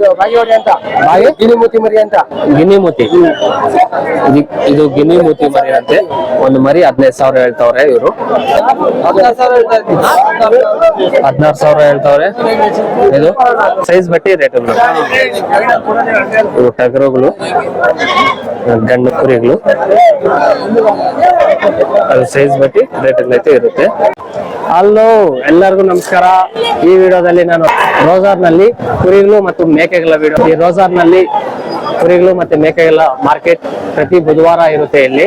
ಇದು ಬಾಗಿವಾಡಿ ಅಂತ. ಬಾಗಿ? ಗಿನಿ ಮೂತಿ ಮರಿ ಅಂತ. ಮೂತಿ. ಇದು- ಇದು ಮೂತಿ ಮರಿ ಅಂತೆ. ಒಂದು ಮರಿ ಹದಿನೈದು ಸಾವಿರ ಹೇಳ್ತಾವ್ರೆ ಇವರು. ಹದಿನಾರು ಸಾವಿರ ಹೇಳ್ತಾ ಇದ್ದೀನಿ. ಹದಿನಾರು ಸಾವಿರ ಹೇಳ್ತಾವ್ರೆ. ಇದು? ಸೈಜ್ ಬಟ್ಟಿ ರೇಟ್ ಇವು ಟಗರುಗಳು ಗಂಡು ಕುರಿಗಳು. ಅದು ಸೈಜ್ ಬಟ್ಟಿ ರೇಟ್ ಇರುತ್ತೆ. ಹಲೋ, ಎಲ್ಲರಿಗೂ ನಮಸ್ಕಾರ. ಈ ವಿಡಿಯೋದಲ್ಲಿ ನಾನು ರೋಜಾರ್ನಲ್ಲಿ ಕುರಿಗಳು ಮತ್ತು ಮೇಕೆಗಳ ವಿಡಿಯೋ. ಈ ರೋಜಾರ್ನಲ್ಲಿ ಕುರಿಗಳು ಮತ್ತೆ ಮೇಕೆಗಳ ಮಾರ್ಕೆಟ್ ಪ್ರತಿ ಬುಧವಾರ ಇರುತ್ತೆ ಇಲ್ಲಿ.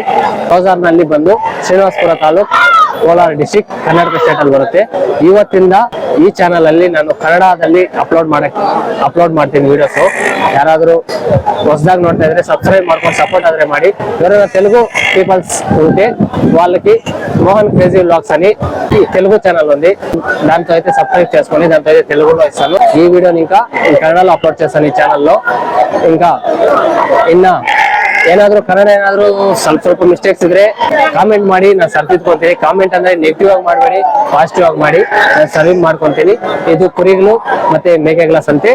ರೋಜಾರ್ನಲ್ಲಿ ಬಂದು ಶ್ರೀನಿವಾಸಪುರ ತಾಲೂಕ್ ಕೋಲಾರ ಡಿಸ್ಟಿಕ್ ಕರ್ನಾಟಕ ಸ್ಟೇಟ್ ಅಲ್ಲಿ ಬರುತ್ತೆ. ಇವತ್ತಿಂದ ಈ ಚಾನಲ್ ಅಲ್ಲಿ ನಾನು ಕನ್ನಡದಲ್ಲಿ ಅಪ್ಲೋಡ್ ಮಾಡಕ್ ಅಪ್ಲೋಡ್ ಮಾಡ್ತೀನಿ ವಿಡಿಯೋಸ್ ಯಾರಾದ್ರೂ ಹೊಸದಾಗಿ ನೋಡ್ತಾ ಇದ್ರೆ సబ్స్క్రైబ్ ಮಾಡ್ಕೊಂಡು సపోర్ట్ ఆదరే ಮಾಡಿ ఎవరైనా తెలుగు పీపుల్స్ ఉంటే వాళ్ళకి మోహన్ క్రేజీ వ్లాగ్స్ అని ఈ తెలుగు ఛానల్ ఉంది దాంతో అయితే సబ్స్క్రైబ్ చేసుకొని దాంతో అయితే తెలుగులో ఇస్తాను ఈ వీడియోని ఇంకా కన్నడలో అప్లోడ్ చేస్తాను ఈ ఛానల్లో ఇంకా ಇನ್ನ ಏನಾದ್ರೂ ಕನ್ನಡ ಏನಾದರೂ ಸ್ವಲ್ಪ ಸ್ವಲ್ಪ ಮಿಸ್ಟೇಕ್ಸ್ ಇದ್ರೆ ಕಾಮೆಂಟ್ ಮಾಡಿ, ನಾನು ಸರ್ತಿದ್ಕೊಂತೀನಿ ಕಾಮೆಂಟ್ ಅಂದ್ರೆ ನೆಗೆಟಿವ್ ಆಗಿ ಮಾಡಬೇಡಿ ಪಾಸಿಟಿವ್ ಆಗಿ ಮಾಡಿ. ನಾನು ಸರ್ವಿಂಗ್ ಮಾಡ್ಕೊಂತೀನಿ ಇದು ಕುರಿಗಳು ಮತ್ತೆ ಗ್ಲಾಸ್ ಅಂತೆ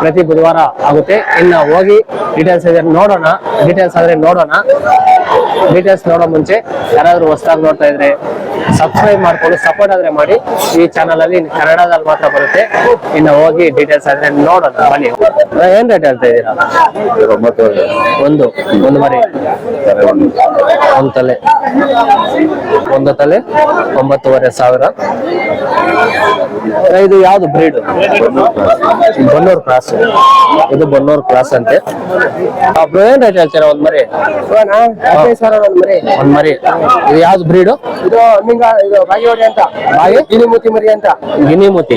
ಪ್ರತಿ ಬುಧವಾರ ಆಗುತ್ತೆ. ಇನ್ನ ಹೋಗಿ ಡೀಟೇಲ್ಸ್ ಇದ್ರೆ ನೋಡೋಣ. ಡೀಟೇಲ್ಸ್ ಆದ್ರೆ ನೋಡೋಣ. ಡೀಟೇಲ್ಸ್ ನೋಡೋ ಮುಂಚೆ ಯಾರಾದ್ರೂ ಹೊಸದಾಗಿ ನೋಡ್ತಾ ಇದ್ರೆ ಸಬ್ಸ್ಕ್ರೈಬ್ ಮಾಡ್ಕೊಂಡು ಸಪೋರ್ಟ್ ಆದ್ರೆ ಮಾಡಿ ಈ ಚಾನಲ್ ಅಲ್ಲಿ ಕನ್ನಡದಲ್ಲಿ ಮಾತ್ರ ಬರುತ್ತೆ. ಇನ್ನು ಹೋಗಿ ಡೀಟೇಲ್ಸ್ ಆದ್ರೆ ನೋಡೋಣ ಬನ್ನಿ. ಏನ್ ರೇಟ್ ಹೇಳ್ತಾ ಇದ್ದೀರಾ? ಒಂದು ಒಂದು ಮರಿ. ಒಂದು. ತಲೆ. ಒಂದು ತಲೆ ಒಂಬತ್ತುವರೆ ಸಾವಿರ. ಇದು ಯಾವ್ದು ಬ್ರೀಡ್ ಬನ್ನೂರ್ ಕ್ರಾಸ್. ಇದು ಬನ್ನೂರ್ ಕ್ರಾಸ್ ಅಂತೆ. ಅಬ್ರು ಏನ್ ರೇಟ್ ಹೇಳ್ತೀರಾ ಒಂದ್ ಮರಿ? ಹದಿನೈದು ಸಾವಿರ ಒಂದು ಮರಿ. ಒಂದ್ ಮರಿ. ಇದು ಯಾವ್ದು ಬ್ರೀಡು ಇದು ಇದು ಬಾಗಿವಾಡಿ ಅಂತ. ಗಿನಿಮೂತಿ ಗಿನಿ ಮೂತಿ ಮರಿ ಅಂತ. ಗಿನಿಮೂತಿ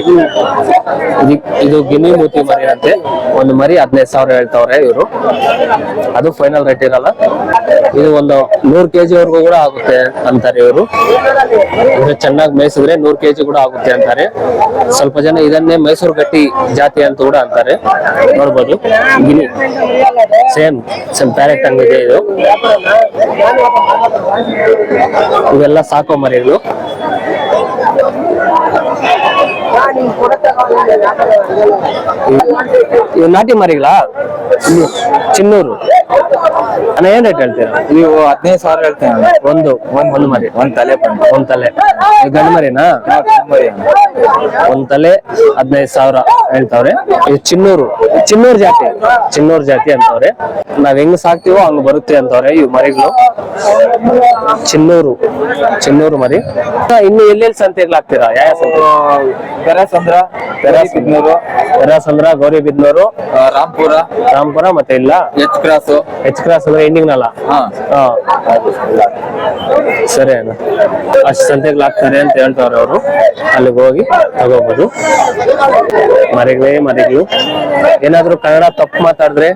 ಇದು- ಗಿನಿಮೂತಿ ಮರಿ ಅಂತೆ. ಒಂದು ಮರಿ ಹದಿನೈದು ಸಾವಿರ ಹೇಳ್ತಾವ್ರೆ ಇವರು. ಅದು ಫೈನಲ್ ರೇಟ್ ಇರಲ್ಲ. ಇದು ಒಂದು ನೂರ್ ಕೆಜಿ ವರ್ಗೂ ಕೂಡ ಆಗುತ್ತೆ ಅಂತಾರೆ ಇವರು. ಚೆನ್ನಾಗಿ ಮೇಯಿಸಿದ್ರೆ ನೂರ್ ಕೆಜಿ ಕೂಡ ಆಗುತ್ತೆ ಅಂತಾರೆ. ಸ್ವಲ್ಪ ಜನ ಇದನ್ನೇ ಮೈಸೂರು ಗಟ್ಟಿ ಜಾತಿ ಅಂತ ಕೂಡ ಅಂತಾರೆ. ನೋಡ್ಬೋದು. ಗಿನಿ ಸೇಮ್ ಸೇಮ್ ಪ್ಯಾರೆಟ್ ಹಂಗಿದೆ ಇದು. ಇವೆಲ್ಲ ಸಾಕೋ ಮರಿಗಳು. ಇವು ನಾಟಿ ಮರಿಗಳಾ ಚಿನ್ನೂರು ಅಣ್ಣ ಏನ್ ರೇಟ್ ಹೇಳ್ತೀರಾ? ನೀವು ಹದಿನೈದು ಸಾವಿರ ಹೇಳ್ತೇನೆ ಒಂದು. ಒಂದ್ ಒಂದು ಮರಿ. ಒಂದ್ ತಲೆ ಒಂದ್ ತಲೆ. ಇದು ಗಂಡು ಮರಿನಾ? ಒಂದ್ ತಲೆ ಹದಿನೈದು ಸಾವಿರ ಹೇಳ್ತಾವ್ರೆ. ಇದು ಚಿನ್ನೂರು. ಚಿನ್ನೂರು ಜಾತಿ. ಚಿನ್ನೂರು ಜಾತಿ ಅಂತವ್ರೆ. ನಾವ್ ಹೆಂಗ್ ಸಾಕ್ತಿವೋ ಹಂಗ್ ಬರುತ್ತೆ ಅಂತವ್ರೆ ಇವ್ ಮರಿಗಳು. ಚಿನ್ನೂರು. ಚಿನ್ನೂರು ಮರಿ. ಇನ್ನು ಎಲ್ಲೆಲ್ಲಿ ಸಂತೆಗಳು ಹಾಕ್ತೀರಾ? ಯಾವ ಸಂತೆ? ಬಿದ್ನೂರು ಪೆರಾಸಂದ್ರ ಗೌರಿ ಬಿದ್ನೂರು ರಾಮ್ಪುರ. ರಾಂಪುರ ಮತ್ತೆ ಇಲ್ಲ? H cross. ಎಚ್ ಕ್ರಾಸ್ ಅಂದ್ರೆ ಎಂಡಿಂಗ್ನಲ್ಲ ಹಾ. ಹಾ. ಸರಿ ಅಣ್ಣ. ಅಷ್ಟು ಸಂತೆಗಳು ಆಗ್ತಾರೆ ಅಂತ ಹೇಳ್ತಾವ್ರೆ ಅವರು. ಅಲ್ಲಿಗೆ ಹೋಗಿ ತಗೋಬಹುದು ಮರಿಗಳೇ ಮರಿಗಳು ಏನಾದ್ರೂ ಕನ್ನಡ ತಪ್ಪು ಮಾತಾಡಿದ್ರೆ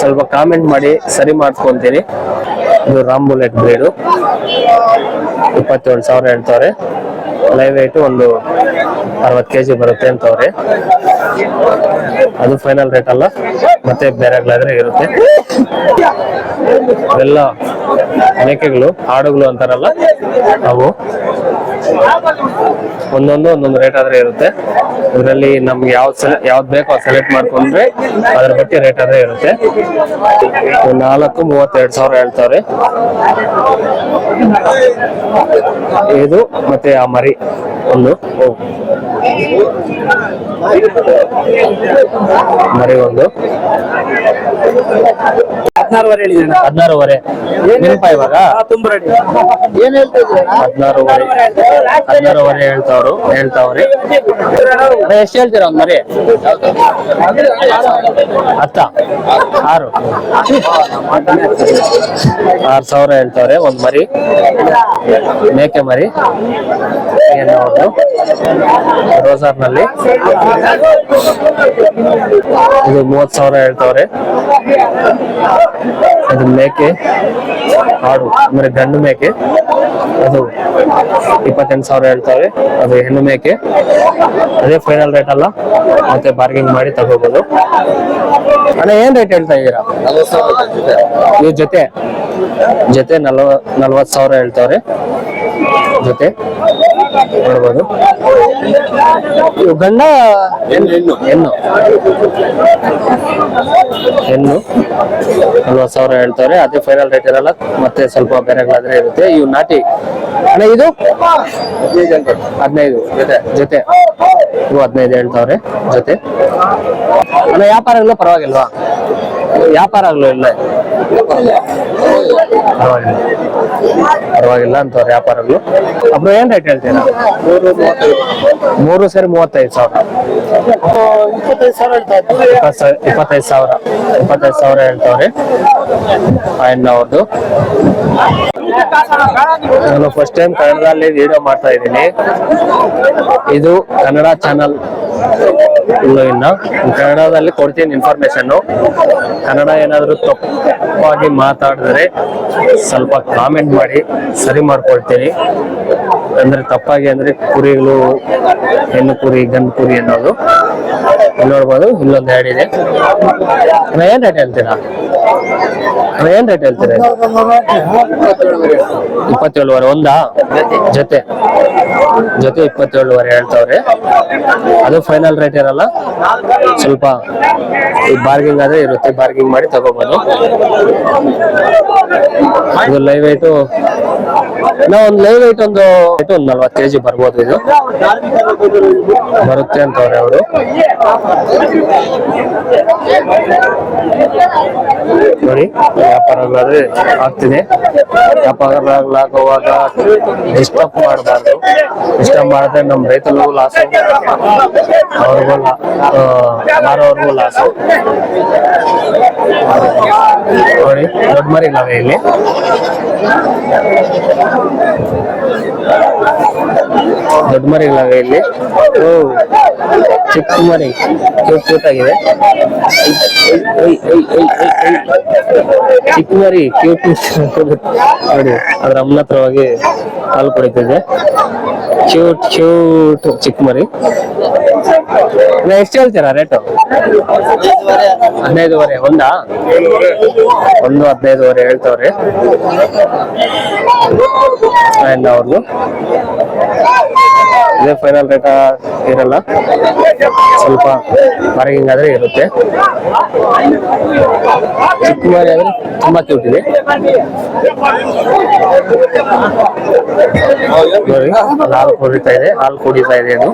ಸ್ವಲ್ಪ ಕಾಮೆಂಟ್ ಮಾಡಿ ಸರಿ ಮಾಡ್ಕೊಂತೀರಿ ಇದು ರಾಮ್ ಬುಲೆಟ್ ಬ್ರೇಡು ಇಪ್ಪತ್ತೇಳು ಸಾವಿರ ಹೇಳ್ತಾವ್ರೆ ಲೈವ್ ವೇಟ್ ಒಂದು ಅರವತ್ತು ಕೆಜಿ ಬರುತ್ತೆ ಅಂತವ್ರೆ. ಅದು ಫೈನಲ್ ರೇಟ್ ಅಲ್ಲ. ಮತ್ತೆ ಬೇರೆಗಳಾದ್ರೆ ಇರುತ್ತೆ. ಎಲ್ಲ ಮೇಕೆಗಳು ಹಾಡುಗಳು ಅಂತಾರಲ್ಲ, ಅವು. ಒಂದೊಂದು ಒಂದೊಂದು ರೇಟ್ ಆದ್ರೆ ಇರುತ್ತೆ. ಇದರಲ್ಲಿ ನಮ್ಗೆ ಯಾವ್ದು ಸೆಲೆ ಯಾವ್ದು ಬೇಕೋ ಅದು ಸೆಲೆಕ್ಟ್ ಮಾಡ್ಕೊಂಡ್ರೆ ಅದ್ರ ಬಟ್ಟೆ ರೇಟ್ ಆದ್ರೆ ಇರುತ್ತೆ. ನಾಲ್ಕು, ಮೂವತ್ತೆರಡು ಸಾವಿರ ಹೇಳ್ತಾವ್ರೆ ಇದು ಮತ್ತೆ ಆ ಮರಿ ಒಂದು. ಮರಿ ಒಂದು ಹದಿನಾರುವರೆ. ಹದಿನಾರುವರೆ ನೆನಪ ಇವಾಗ? ತುಂಬ ರೆಡಿ ಏನ್ ಹೇಳ್ತಾ ಹದಿನಾರುವರೆ. ಹದಿನಾರುವರೆ ಹೇಳ್ತಾವ್ರು ಹೇಳ್ತಾವ್ರೆ. ಎಷ್ಟ್ ಹೇಳ್ತೀರಾ ಒಂದ್ ಮರಿ? ಹತ್ತ. ಆರು. ಆರು ಸಾವಿರ ಹೇಳ್ತಾವ್ರೆ ಒಂದ್ ಮರಿ. ಮೇಕೆ ಮರಿ. ಒಂದು ರೋಸಾರ್ನಲ್ಲಿ ಇದು ಮೂವತ್ ಸಾವಿರ ಹೇಳ್ತಾವ್ರೆ. ಇದು ಮೇಕೆ ಆಡು ಅಂದ್ರೆ ಗಂಡು ಮೇಕೆ. ಅದು ಇಪ್ಪತ್ತೆಂಟು ಸಾವಿರ ಹೇಳ್ತಾವ್ರೆ. ಅದು ಹೆಣ್ಣು ಮೇಕೆ. ಅದೇ ಫೈನಲ್ ರೇಟ್ ಅಲ್ಲ. ಮತ್ತೆ ಬಾರ್ಗಿಂಗ್ ಮಾಡಿ ತಗೋಬಹುದು ಅಣ್ಣ ಏನ್ ರೇಟ್ ಹೇಳ್ತಾ ಇದ್ದೀರಾ? ಇವ್ ಜೊತೆ. ಜೊತೆ ನಲ್ವ ನಲ್ವತ್ ಸಾವಿರ ಹೇಳ್ತಾವ್ರೆ. ಜೊತೆ ನೋಡ್ಬೋದು. ಗಂಡ ಹೆಣ್ಣು ಹೆಣ್ಣು. ನಲ್ವತ್ತು ಸಾವಿರ ಹೇಳ್ತಾರೆ ಅದೇ ಫೈನಲ್ ರೇಟ್ ಇರಲ್ಲ. ಮತ್ತೆ ಸ್ವಲ್ಪ ಬೇರೆಗಳಾದ್ರೆ ಇರುತ್ತೆ. ಇವು ನಾಟಿ. ಅಣ್ಣ ಇದು? ಹದಿನೈದು. ಜೊತೆ. ಜೊತೆ. ಇವು ಹದಿನೈದು ಹೇಳ್ತಾವ್ರೆ. ಜೊತೆ. ಅಣ್ಣ ವ್ಯಾಪಾರಗಳು ಪರವಾಗಿಲ್ವಾ? ವ್ಯಾಪಾರ ಆಗ್ಲೂ ಇಲ್ಲ. ಪರವಾಗಿಲ್ಲ. ಪರವಾಗಿಲ್ಲ ಅಂತ ವ್ಯಾಪಾರಗಳು. ಅಬ್ರು, ಏನ್ ರೇಟ್ ಹೇಳ್ತೀರಾ? ಮೂರು ಸರಿ ಮೂವತ್ತೈದು ಸಾವಿರ. ಇಪ್ಪತ್ತೈದು ಸಾವಿರ. ಇಪ್ಪತ್ತೈದು ಸಾವಿರ ಹೇಳ್ತಾವ್ರಿ. ಆಯ್ನ ಅವ್ರದ್ದು ನಾನು ಫಸ್ಟ್ ಟೈಮ್ ಕನ್ನಡದಲ್ಲಿ ವಿಡಿಯೋ ಮಾಡ್ತಾ ಇದ್ದೀನಿ. ಇದು ಕನ್ನಡ ಚಾನಲ್ ಇನ್ನು, ಇನ್ನ. ಕನ್ನಡದಲ್ಲಿ ಕೊಡ್ತೀನಿ ಇನ್ಫಾರ್ಮೇಶನ್ ಕನ್ನಡ ಏನಾದರೂ ತಪ್ಪಾಗಿ ಮಾತಾಡಿದ್ರೆ ಸ್ವಲ್ಪ ಕಾಮೆಂಟ್ ಮಾಡಿ, ಸರಿ ಮಾಡ್ಕೊಳ್ತೀನಿ. ಅಂದ್ರೆ ತಪ್ಪಾಗಿ ಅಂದ್ರೆ ಕುರಿಗಳು, ಹೆಣ್ಣು ಕುರಿ, ಗಂಡು ಕುರಿ ಅನ್ನೋದು. ಇಲ್ಲಿ ನೋಡ್ಬೋದು, ಇಲ್ಲೊಂದು ಎರಡು ಇದೆ. ಏನ್ ರೇಟ್ ಹೇಳ್ತೀರಾ? ಏನ್ ರೇಟ್ ಹೇಳ್ತೀರಾ? ಇಪ್ಪತ್ತೇಳುವರೆ, ಒಂದಾ? ಜೊತೆ. ಜೊತೆ ಇಪ್ಪತ್ತೇಳುವರೆ ಹೇಳ್ತಾವ್ರೆ. ಅದು ಫೈನಲ್ ರೇಟ್ ಇರಲ್ಲ ಸ್ವಲ್ಪ ಈ ಬಾರ್ಗಿಂಗ್ ಆದ್ರೆ ಇರುತ್ತೆ. ಬಾರ್ಗಿಂಗ್ ಮಾಡಿ ತಗೋಬಹುದು ಇದು ಲೈವ್ ಐಟು ನಾವು ಒಂದು ಲೈವ್ ಐಟ್ ಒಂದು ಒಂದು ನಲ್ವತ್ತು ಕೆಜಿ ಬರ್ಬೋದು ಇದು. ಬರುತ್ತೆ ಅಂತವ್ರೆ ಅವರು. ನೋಡಿ, ವ್ಯಾಪಾರಗಳಾದ್ರೆ ಆಗ್ತಿದೆ. ವ್ಯಾಪಾರಗಳಾಗುವಾಗ ಡಿಸ್ಟರ್ಬ್ ಮಾಡಬಾರ್ದು. ಡಿಸ್ಟರ್ಬ್ ಮಾಡಿದ್ರೆ ನಮ್ಮ ರೈತರಿಗೂ ಲಾಸ್ ಅವ್ರಿಗೂ ಮಾರೋರ್ಗೂ ಲಾಸು ನೋಡಿ, ದೊಡ್ಡ ಮರಿಗಳವೆ ಇಲ್ಲಿ? ದೊಡ್ಡ ಮರಿಗಳವೆ ಇಲ್ಲಿ? ಓ, ಚಿಕ್ಕ ಮರಿ. ಕ್ಯೂಟ್ ಆಗಿದೆ. ಚಿಕ್ಕ ಮರಿ ಕ್ಯೂಟ್ ನೋಡಿ, ಅದ್ರ ಅಮ್ಮನ ಹತ್ರವಾಗಿ ಹಾಲು ಕುಡಿತಿದೆ ಕ್ಯೂಟ್ ಕ್ಯೂಟ್ ಚಿಕ್ಕ ಮರಿ. ಎಷ್ಟು ಹೇಳ್ತೀರಾ ರೇಟು? ಹದಿನೈದುವರೆ, ಒಂದಾ? ಒಂದು, ಹದಿನೈದುವರೆ ಹೇಳ್ತಾವ್ರೆ. ಅವ್ರದ್ದು ಇದೇ ಫೈನಲ್ ರೇಟಾ ಇರಲ್ಲ. ಸ್ವಲ್ಪ ಮರಗಿಂಗ್ ಆದ್ರೆ ಇರುತ್ತೆ. ಚಿಕ್ಕ ಮರಿ ಆದ್ರೆ ತುಂಬಾ ಕ್ಯೂಟ್ ಇದೆ. ನೋಡಿ ಹಾಲು ಕುಡಿತಾ ಇದೆ ಹಾಲು ಕುಡಿತಾ ಇದೆ ಅದು.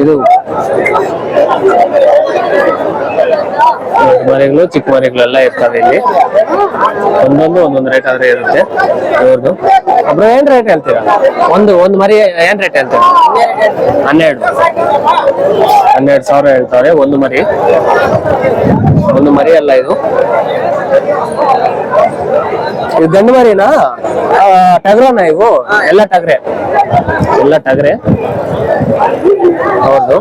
ಇದು ಮರಿಗಳು ಚಿಕ್ಕ ಮರಿಗಳೆಲ್ಲ ಇರ್ತವೆ ಇಲ್ಲಿ. ಒಂದೊಂದು ಒಂದೊಂದು ರೇಟ್ ಆದ್ರೆ ಇರುತ್ತೆ ಇವ್ರದ್ದು ಒಬ್ರು ಏನ್ ರೇಟ್ ಹೇಳ್ತೀರಾ? ಒಂದು ಒಂದು ಮರಿ ಏನ್ ರೇಟ್ ಹೇಳ್ತೀರಾ? ಹನ್ನೆರಡು. ಹನ್ನೆರಡು ಸಾವಿರ ಹೇಳ್ತಾರೆ ಒಂದು ಮರಿ. ಒಂದು ಮರಿ ಅಲ್ಲ ಇದು. ಇದು ಗಂಡು ಮರಿನಾ? ಟಗ್ರನ ಇವು? ಎಲ್ಲ ಟಗ್ರೆ. ಎಲ್ಲ ಟಗ್ರೆ. ಹೌದು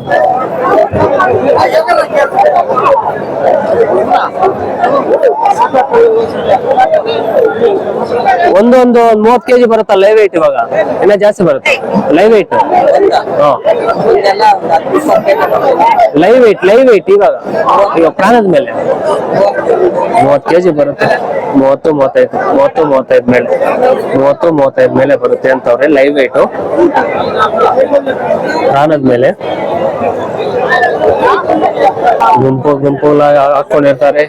ಒಂದೊಂದು ಒಂದ್ ಮೂವತ್ ಕೆಜಿ ಬರುತ್ತಾ ಲೈವ್ ವೇಟ್ ಇವಾಗ? ಇನ್ನ ಜಾಸ್ತಿ ಬರುತ್ತೆ? Live weight live weight live weight ಇವಾಗ? ಇವಾಗ ಪ್ರಾಣದ ಮೇಲೆ. ಮೂವತ್ ಕೆಜಿ ಬರುತ್ತೆ. ಮೂವತ್ತು, ಮೂವತ್ತೈದು ಮೂವತ್ತು, ಮೂವತ್ತೈದು ಮೇಲೆ. ಮೂವತ್ತು, ಮೂವತ್ತೈದು ಮೇಲೆ ಬರುತ್ತೆ ಅಂತವ್ರೆ ಲೈವ್ ವೇಟು ಪ್ರಾಣದ ಮೇಲೆ. ಗುಂಪು ಗುಂಪು ಹಾಕೊಂಡಿರ್ತಾರೆ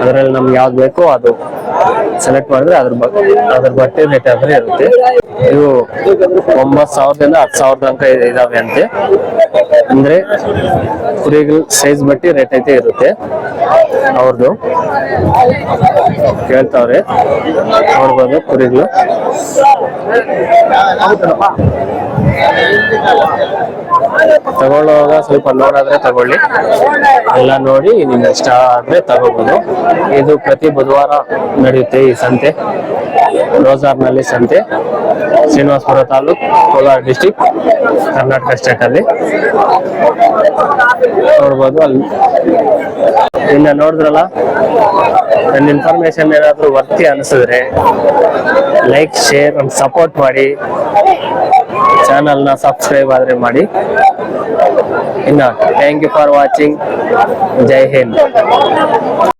ಅದ್ರಲ್ಲಿ ನಮ್ಗೆ ಯಾವ್ದು ಬೇಕೋ ಅದು ಸೆಲೆಕ್ಟ್ ಮಾಡಿದ್ರೆ ಅದ್ರ ಅದ್ರ ಬಟ್ಟೆ ರೇಟ್ ಆದ್ರೆ ಇರುತ್ತೆ. ಇವು ಒಂಬತ್ತು ಸಾವಿರದಿಂದ ಹತ್ತು ಸಾವಿರ ತನಕ ಇದಾವೆ ಅಂತೆ. ಅಂದ್ರೆ ಕುರಿಗಳ ಸೈಜ್ ಬಟ್ಟಿ ರೇಟ್ ಐತೆ ಇರುತ್ತೆ. ಅವ್ರದ್ದು ಕೇಳ್ತಾವ್ರೆ. ನೋಡ್ಬೋದು ಕುರಿಗಳು. ತಗೊಳ್ಳುವಾಗ ಸ್ವಲ್ಪ ನೋಡಾದ್ರೆ ತಗೊಳ್ಳಿ. ಎಲ್ಲ ನೋಡಿ ನಿಮ್ಗೆ ಇಷ್ಟ ಆದ್ರೆ ತಗೋಬಹುದು ಇದು ಪ್ರತಿ ಬುಧವಾರ ನಡೆಯುತ್ತೆ ಈ ಸಂತೆ. ರೋಜಾರ್ನಲ್ಲಿ ಸಂತೆ. ಶ್ರೀನಿವಾಸಪುರ ತಾಲೂಕ್, ಕೋಲಾರ ಡಿಸ್ಟಿಕ್ ಕರ್ನಾಟಕ ಸ್ಟೇಟ್ ಅಲ್ಲಿ. ನೋಡ್ಬೋದು ಅಲ್ಲಿ. ಇನ್ನ ನೋಡಿದ್ರಲ್ಲ? ನನ್ನ ಇನ್ಫಾರ್ಮೇಶನ್ ಏನಾದ್ರು ವರ್ತಿ ಅನಿಸಿದ್ರೆ ಲೈಕ್ ಶೇರ್ ಸಪೋರ್ಟ್ ಮಾಡಿ. ಚಾನಲ್ನ ಸಬ್ಸ್ಕ್ರೈಬ್ ಆದರೆ ಮಾಡಿ. ಇನ್ನ thank you for watching Jai Hind.